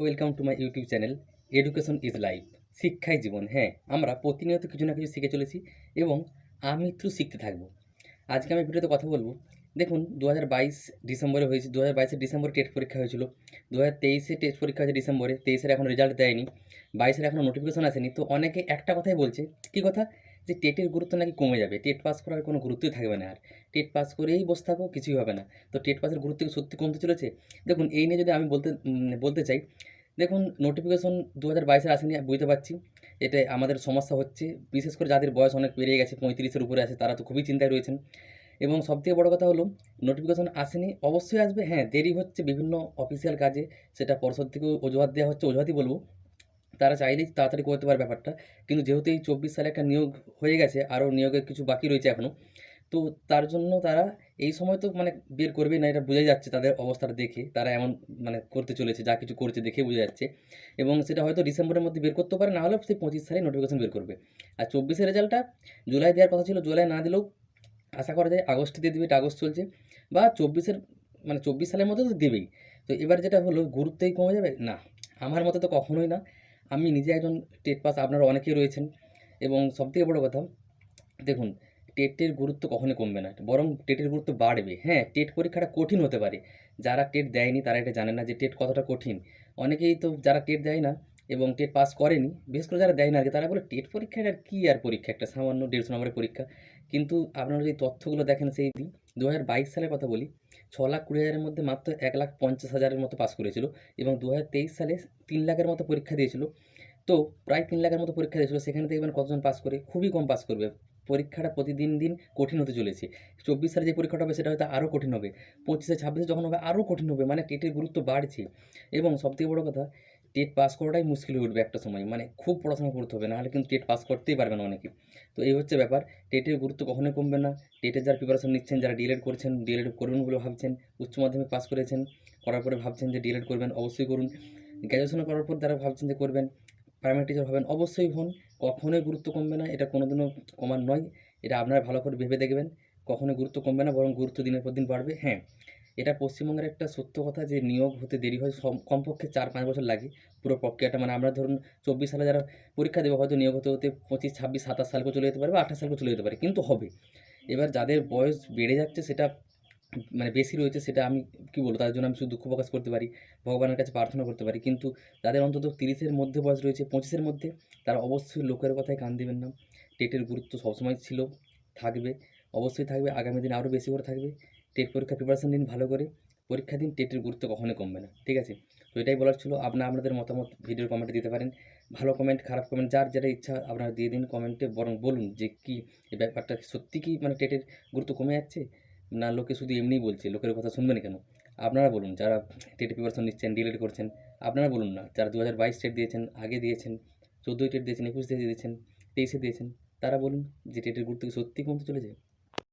Welcome to my YouTube channel education is life শিক্ষাই জীবন। হ্যাঁ আমরা প্রতিনিয়ত কিছু না কিছু শিখে চলেছি এবং আমি থ্রু শিখতে থাকব। আজকে আমি ভিডিওতে কথা বলব। দেখুন দু হাজার বাইশ ডিসেম্বরে হয়েছে দু হাজার বাইশে ডিসেম্বরে টেট পরীক্ষা হয়েছিল। দু হাজার তেইশে টেস্ট পরীক্ষা হয়েছে ডিসেম্বরে, তেইশের এখন রেজাল্ট দেয়নি। বাইশের এখনও নোটিফিকেশন আসেনি। তো অনেকে একটা কথাই বলছে, কী কথা? যে টেটের গুরুত্ব নাকি কমে যাবে? টেট পাস করার কোনো গুরুত্বই থাকবে না আর। টেট পাস করেই বসে থাকো, কিছুই হবে না। তো টেট পাসের গুরুত্ব সত্যি কমতে চলেছে? দেখুন, এই নিয়ে যদি আমি বলতে বলতে চাই, দেখুন নোটিফিকেশন দু হাজার বাইশের আসেনি, বুঝতে পারছি। এটা আমাদের সমস্যা হচ্ছে, বিশেষ করে যাদের বয়স অনেক পেরিয়ে গেছে পঁয়ত্রিশের উপরে আছে, তারা তো খুবই চিন্তায় রয়েছেন। এবং সবথেকে বড় কথা হলো নোটিফিকেশন আসেনি, অবশ্যই আসবে। হ্যাঁ দেরি হচ্ছে বিভিন্ন অফিসিয়াল কাজে, সেটা পর্ষদ থেকেও অজুহাত দেওয়া হচ্ছে, অজুহাতই বলব। তারা চাইলেই তাড়াতাড়ি করতে পারে ব্যাপারটা। কিন্তু যেহেতু এই চব্বিশ সালে একটা নিয়োগ হয়ে গেছে, আরও নিয়োগের কিছু বাকি রয়েছে এখনও তো তার জন্য তারা এই সময় তো মানে বের করবে না, এটা বোঝাই যাচ্ছে তাদের অবস্থাটা দেখে, তারা এমন মানে করতে চলেছে, যা কিছু করছে দেখে বোঝা যাচ্ছে। এবং সেটা হয়তো ডিসেম্বরের মধ্যে বের করতে পারে না হলেও সেই পঁচিশ সালে নোটিফিকেশন বের করবে। আর চব্বিশের রেজাল্টটা জুলাই দেওয়ার কথা ছিল, জুলাই না দিলেও আশা করা যায় আগস্টে দিয়ে দেবে, এটা আগস্ট চলছে। বা চব্বিশের মানে চব্বিশ সালের মধ্যে তো দেবেই। তো এবার যেটা হলো, গুরুত্বই কমে যাবে? না, আমার মতে তো কখনোই না। আমি নিজে একজন টেট পাস, আপনারা অনেকেই রয়েছেন। এবং সবথেকে বড় কথা, দেখুন, টেটের গুরুত্ব কখনোই কমবে না, বরং টেটের গুরুত্ব বাড়বে। হ্যাঁ টেট পরীক্ষাটা কঠিন হতে পারে। যারা টেট দেয়নি, তারা এটা জানে না যে টেট কতটা কঠিন। অনেকেই তো যারা টেট দেয় না এবং টেট পাস করেনি, বিশেষ করে যারা দেয় না আর তারা বলে, টেট পরীক্ষাটা আর কী আর পরীক্ষা? একটা সামান্য দেড়শো নম্বরের পরীক্ষা। কিন্তু আপনারা যদি তথ্যগুলো দেখেন, সেই দিন দু হাজার বাইশ সালের কথা বলি ছ লাখ কুড়ি হাজারের মধ্যে মাত্র এক লাখ পঞ্চাশ হাজারের মতো পাস করেছিল এবং দু হাজার তেইশ সালে তিন লাখের মতো পরীক্ষা দিয়েছিল। তো প্রায় তিন লাখের মতো পরীক্ষা দিয়েছিল। সেখানে দেখবেন কতজন পাস করে, খুবই কম পাস করবে। পরীক্ষাটা প্রতিদিন দিন কঠিন হতে চলেছে। চব্বিশ সালে যে পরীক্ষাটা হবে সেটা হয়তো আরও কঠিন হবে। পঁচিশে ছাব্বিশে যখন হবে আরও কঠিন হবে। মানে টেটের গুরুত্ব বাড়ছে। এবং সবথেকে বড় কথা টেট পাস করাটাই মুশকিল হয়ে উঠবে একটা সময়। মানে খুব পড়াশোনা করতে হবে, নাহলে কিন্তু টেট পাস করতেই পারবে না অনেকে। তো এই হচ্ছে ব্যাপার। টেটের গুরুত্ব কখনোই কমবে না। টেটের যারা প্রিপারেশন নিচ্ছেন, যারা ডিএলএড করছেন ডিএলএড করবেন বলে ভাবছেন, উচ্চ মাধ্যমিক পাস করেছেন, করার পরে ভাবছেন যে ডিএলএড করবেন, অবশ্যই করুন। গ্র্যাজুয়েশন করার পর যারা ভাবছেন যে করবেন প্রাইমারি টিচার হবেন, অবশ্যই হন। কখনোই গুরুত্ব কমবে না। এটা কোনোদিনও কমার নয়। এটা আপনারা ভালো করে ভেবে দেখবেন। কখনোই গুরুত্ব কমবে না, বরং গুরুত্ব দিনের পর দিন বাড়বে। হ্যাঁ। এটা পশ্চিমবঙ্গের একটা সত্য কথা যে নিয়োগ হতে দেরি হয় কমপক্ষে চার পাঁচ বছর লাগে পুরো প্রক্রিয়াটা। মানে আমরা ধরুন চব্বিশ সালে যারা পরীক্ষা দেবে হয়তো নিয়োগ হতে হতে পঁচিশ, ছাব্বিশ, সাতাশ সালকেও চলে যেতে পারে বা আঠাশ সালকেও চলে যেতে পারে। কিন্তু হবে। এবার যাদের বয়স বেড়ে যাচ্ছে সেটা মানে বেশি রয়েছে সেটা আমি কী বলব? তার জন্য আমি শুধু দুঃখ প্রকাশ করতে পারি, ভগবানের কাছে প্রার্থনা করতে পারি। কিন্তু যাদের অন্তত তিরিশের মধ্যে বয়স রয়েছে, পঁচিশের মধ্যে, তারা অবশ্যই লোকের কথায় কান দেবেন না। টেটের গুরুত্ব সবসময় ছিল, থাকবে, অবশ্যই থাকবে, আগামী দিন আরও বেশি করে থাকবে। টেট পরীক্ষা প্রিপারেশন নিন ভালো করে। পরীক্ষা দিন, টেটের গুরুত্ব কখনোই কমবে না, ঠিক আছে? তো এটাই বলার ছিল। আপনারা আপনাদের মতামত ভিডিওর কমেন্টে দিতে পারেন। ভালো কমেন্ট খারাপ কমেন্ট যার যেটা ইচ্ছা আপনারা দিয়ে দিন কমেন্টে বরং বলুন যে কি, এই ব্যাপারটা সত্যি কি মানে টেটের গুরুত্ব কমে যাচ্ছে? না, লোকে শুধু এমনিই বলছে, লোকের কথা শুনবেন কেন? আপনারা বলুন, যারা টেট প্রিপারেশন নিচ্ছেন ডিলেট করছেন, আপনারা বলুন না, যারা দু হাজার বাইশ টেট দিয়েছেন, আগে দিয়েছেন, চোদ্দোই টেট দিয়েছেন, একুশ দিয়ে দিয়েছেন, তেইশে দিয়েছেন, তারা বলুন যে টেটের গুরুত্ব সত্যি কমতে চলেছে?